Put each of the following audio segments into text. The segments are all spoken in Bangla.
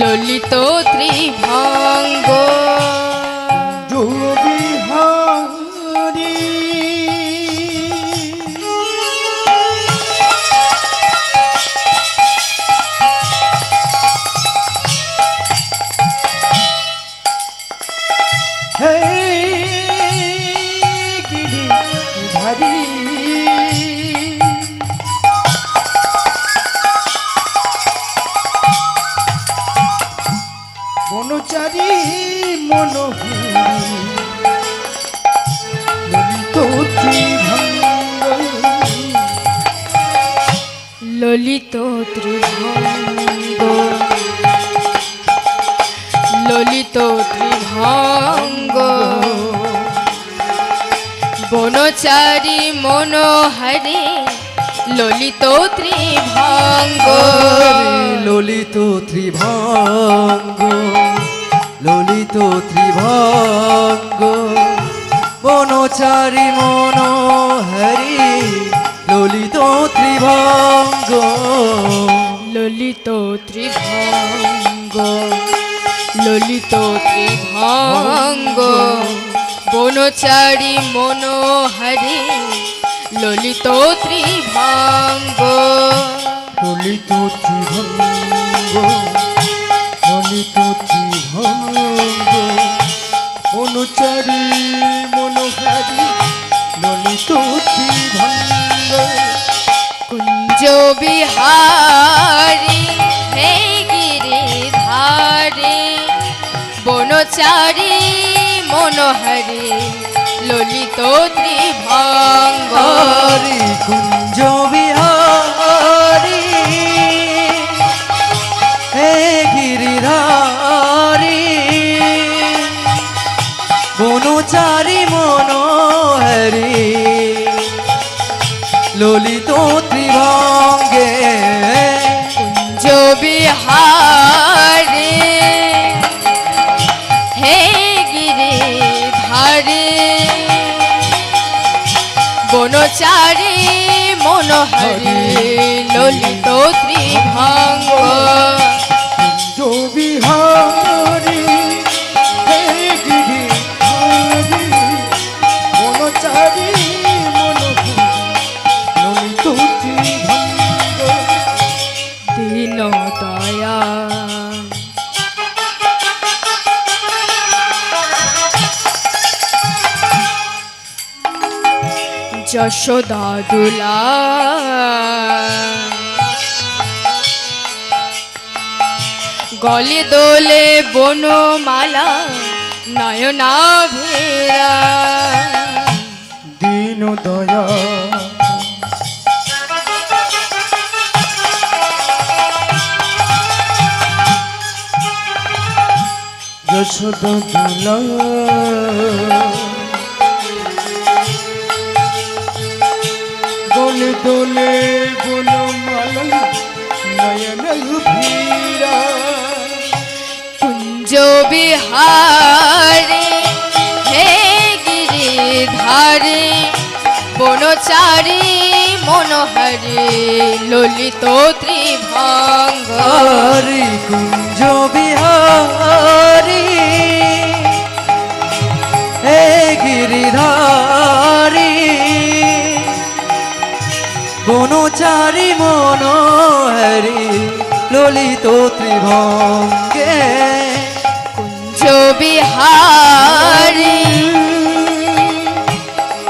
ললিত ত্রিভঙ্গ। ললিত ত্রিভঙ্গ ললিত বনচারী মনোহরে ললিত ত্রিভঙ্গ। ললিত ত্রিভঙ্গ। ললিত ত্রিভঙ্গ। বনচারী মনোহরি ললিত ত্রিভঙ্গ। ললিত ত্রিভঙ্গ। ললিত ত্রিভঙ্গ। বনচারী মনোহরে ললিত ত্রিভঙ্গ। ললিত ত্রিভঙ্গ। ললিত ত্রিভঙ্গ অনুচারী মনোহারি ললিত ত্রিভঙ্গ কুঞ্জ বিহারি হে গিরি ধারে বনচারী মনোহরে ললিত ত্রিভঙ্গ। বনচারী মনোহরি ললিত ত্রিভঙ্গ। বিহারি যশোদা দুলা গলে দোলে বনমালা নয়না ভেরা দীন দয়া যশোদা দুলা দোলে দোলে বলো মালা নয়ন কুঞ্জ বিহারে হে গিরিধারে বনচারী মনোহরি ললিত ত্রিভঙ্গ। হরি কুঞ্জ বিহারি হে গিরিধারি বনচারি মনোহরি ললিত ত্রিভঙ্গে। কুঞ্জ বিহারি।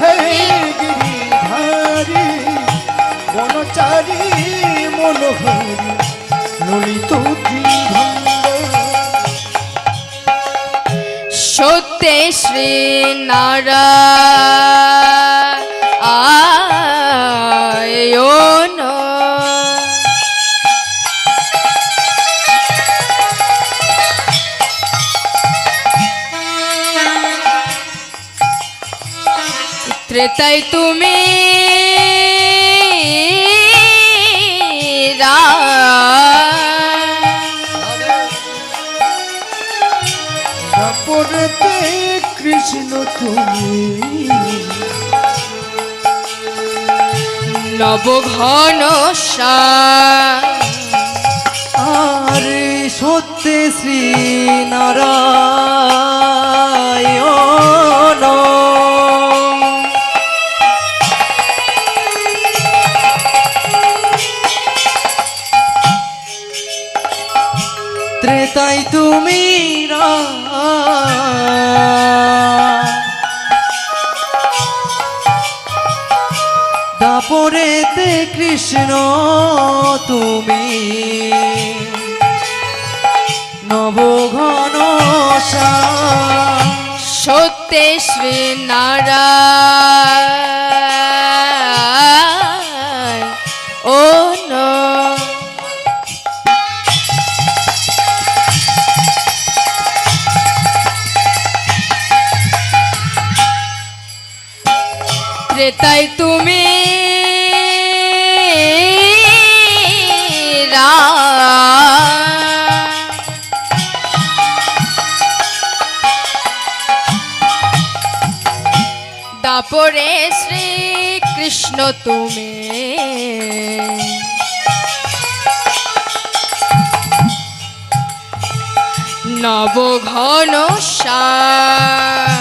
হে গিরিধারী বনচারী মনোহরী ললিত সত্যে শ্রী নারায়ণ ত্রেতাই তুমি রা। কৃষ্ণ তুমি। নবঘন আরে সত্যে শ্রী নারায়ণ। কৃষ্ণ তুমি। নবঘন সত্যে শ্রী নারায়ণ। ও ন ত্রেতাই তুমি দাপরে শ্রী কৃষ্ণ তুমি। নবঘন শ্যাম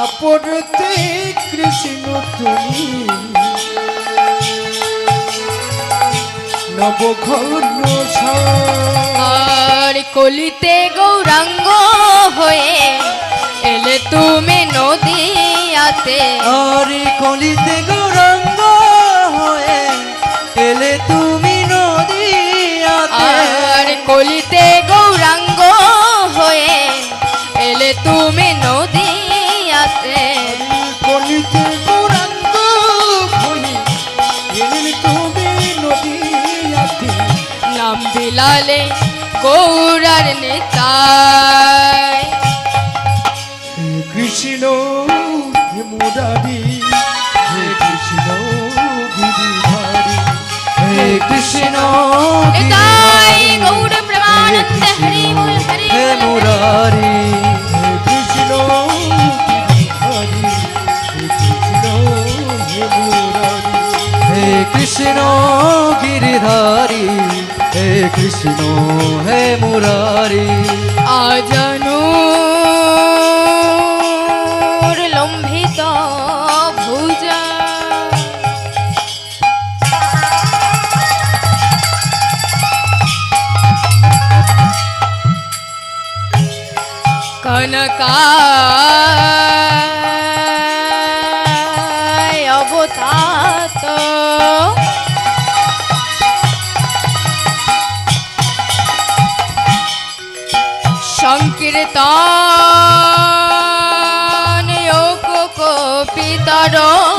দাপরতে কৃষ্ণ তুমি। নবঘন আর কলিতে গৌরাঙ্গ হয়ে এলে তুমি নদীয়াতে। আরে কলিতে গৌরাঙ্গ হয়ে এলে তুমি নদীয়াতে। আর কলিতে গৌরাঙ্গ হয়ে এলে তুমি নদীয়াতে নাম বিলালে গৌরার নেতায় কৃষ্ণ হে মুরারি হে কৃষ্ণ গিরিধারী হে কৃষ্ণ গৌর প্রেমানন্দ হরি। মুরারি কৃষ্ণ হে মুরারি। আজানু। লম্ভিত ভুজা। কনকায় করো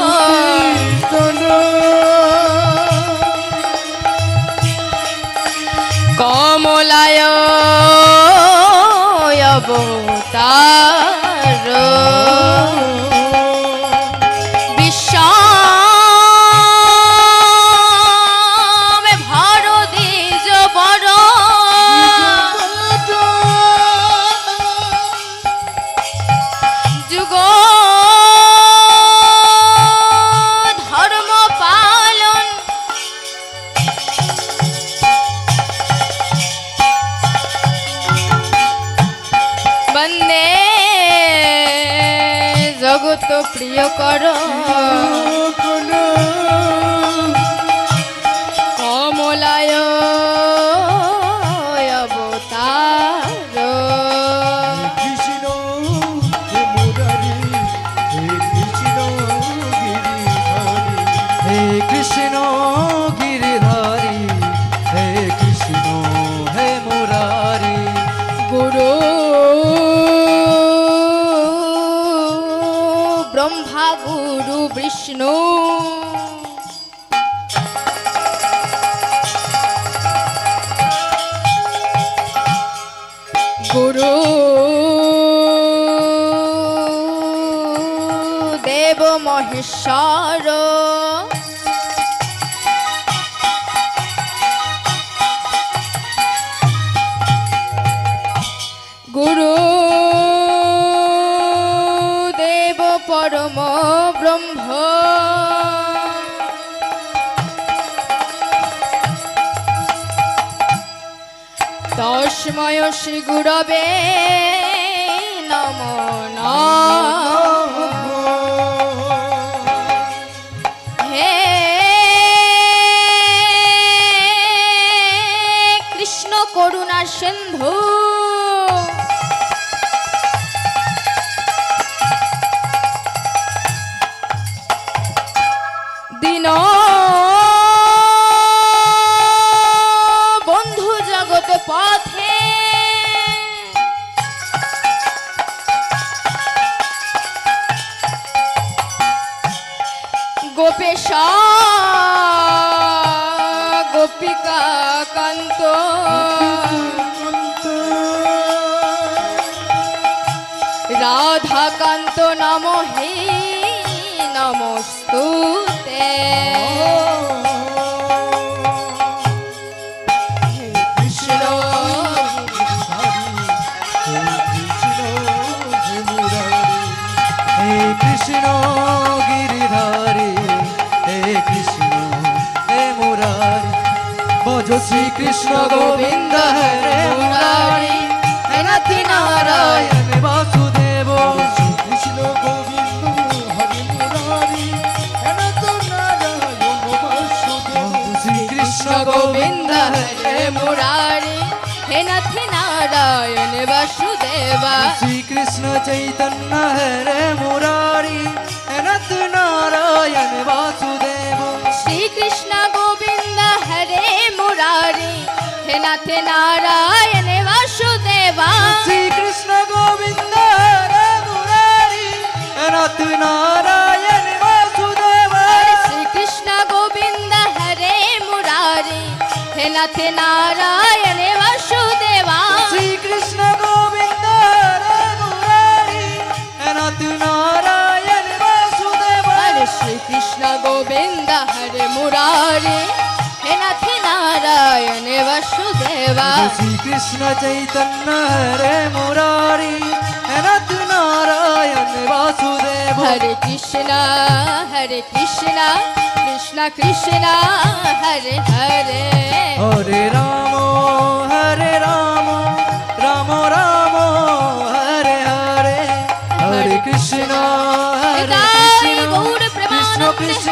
জগত প্রিয় কর। কমলায় অবতার। বিষ্ণু গুরু দেব মহেশ্বর। গুরু তস্ময় শ্রী গুরবে নম। হে কৃষ্ণ করুণা সিন্ধু। কান্ত রাধাকান্ত নম হে নমস্তুতে। ভজ শ্রী কৃষ্ণ গোবিন্দ হরে মুরারি হে নাথি নারায়ণ বাসুদেব। কৃষ্ণ গোবিন্দ হরি মুরারি অনন্ত নারায়ণ বাসুদেব। শ্রী কৃষ্ণ গোবিন্দ হরে মুরারি। হে নাথ নারায়ণ বাসুদেবা। শ্রী কৃষ্ণ চৈতন্য হরে মুরারি। হে নাথ নারায়ণ বাসুদেব। শ্রীকৃষ্ণ নাথ নারায়ণ বাসুদেবা। শ্রী কৃষ্ণ গোবিন্দ মুরারি নাথ নারায়ণ বাসুদেব। শ্রীকৃষ্ণ গোবিন্দ হরে মুরারি হে নাথ নারায়ণ বাসুদেবা। শ্রী কৃষ্ণ গোবিন্দ মুরারি হে নারায়ণ বাসুদেব। শ্রীকৃষ্ণ গোবিন্দ হরে মুরারি শ্রী কৃষ্ণ মুরারি। হে নাথ নারায়ণ বাসুদেব। হরে কৃষ্ণ হরে কৃষ্ণ কৃষ্ণ কৃষ্ণ হরে হরে। হরে রাম হরে রাম রাম রাম হরে হরে। হরে কৃষ্ণ হরে হৃদয় কৃষ্ণ গৌর কৃষ্ণ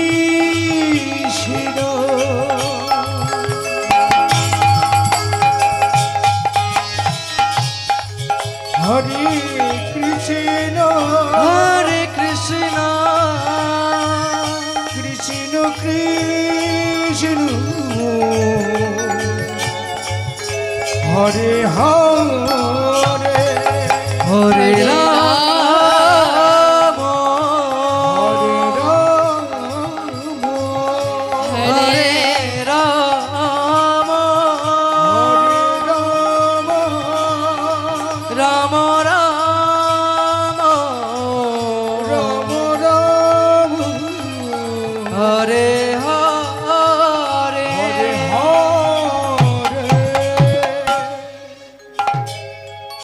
হরে হরে হরে রাম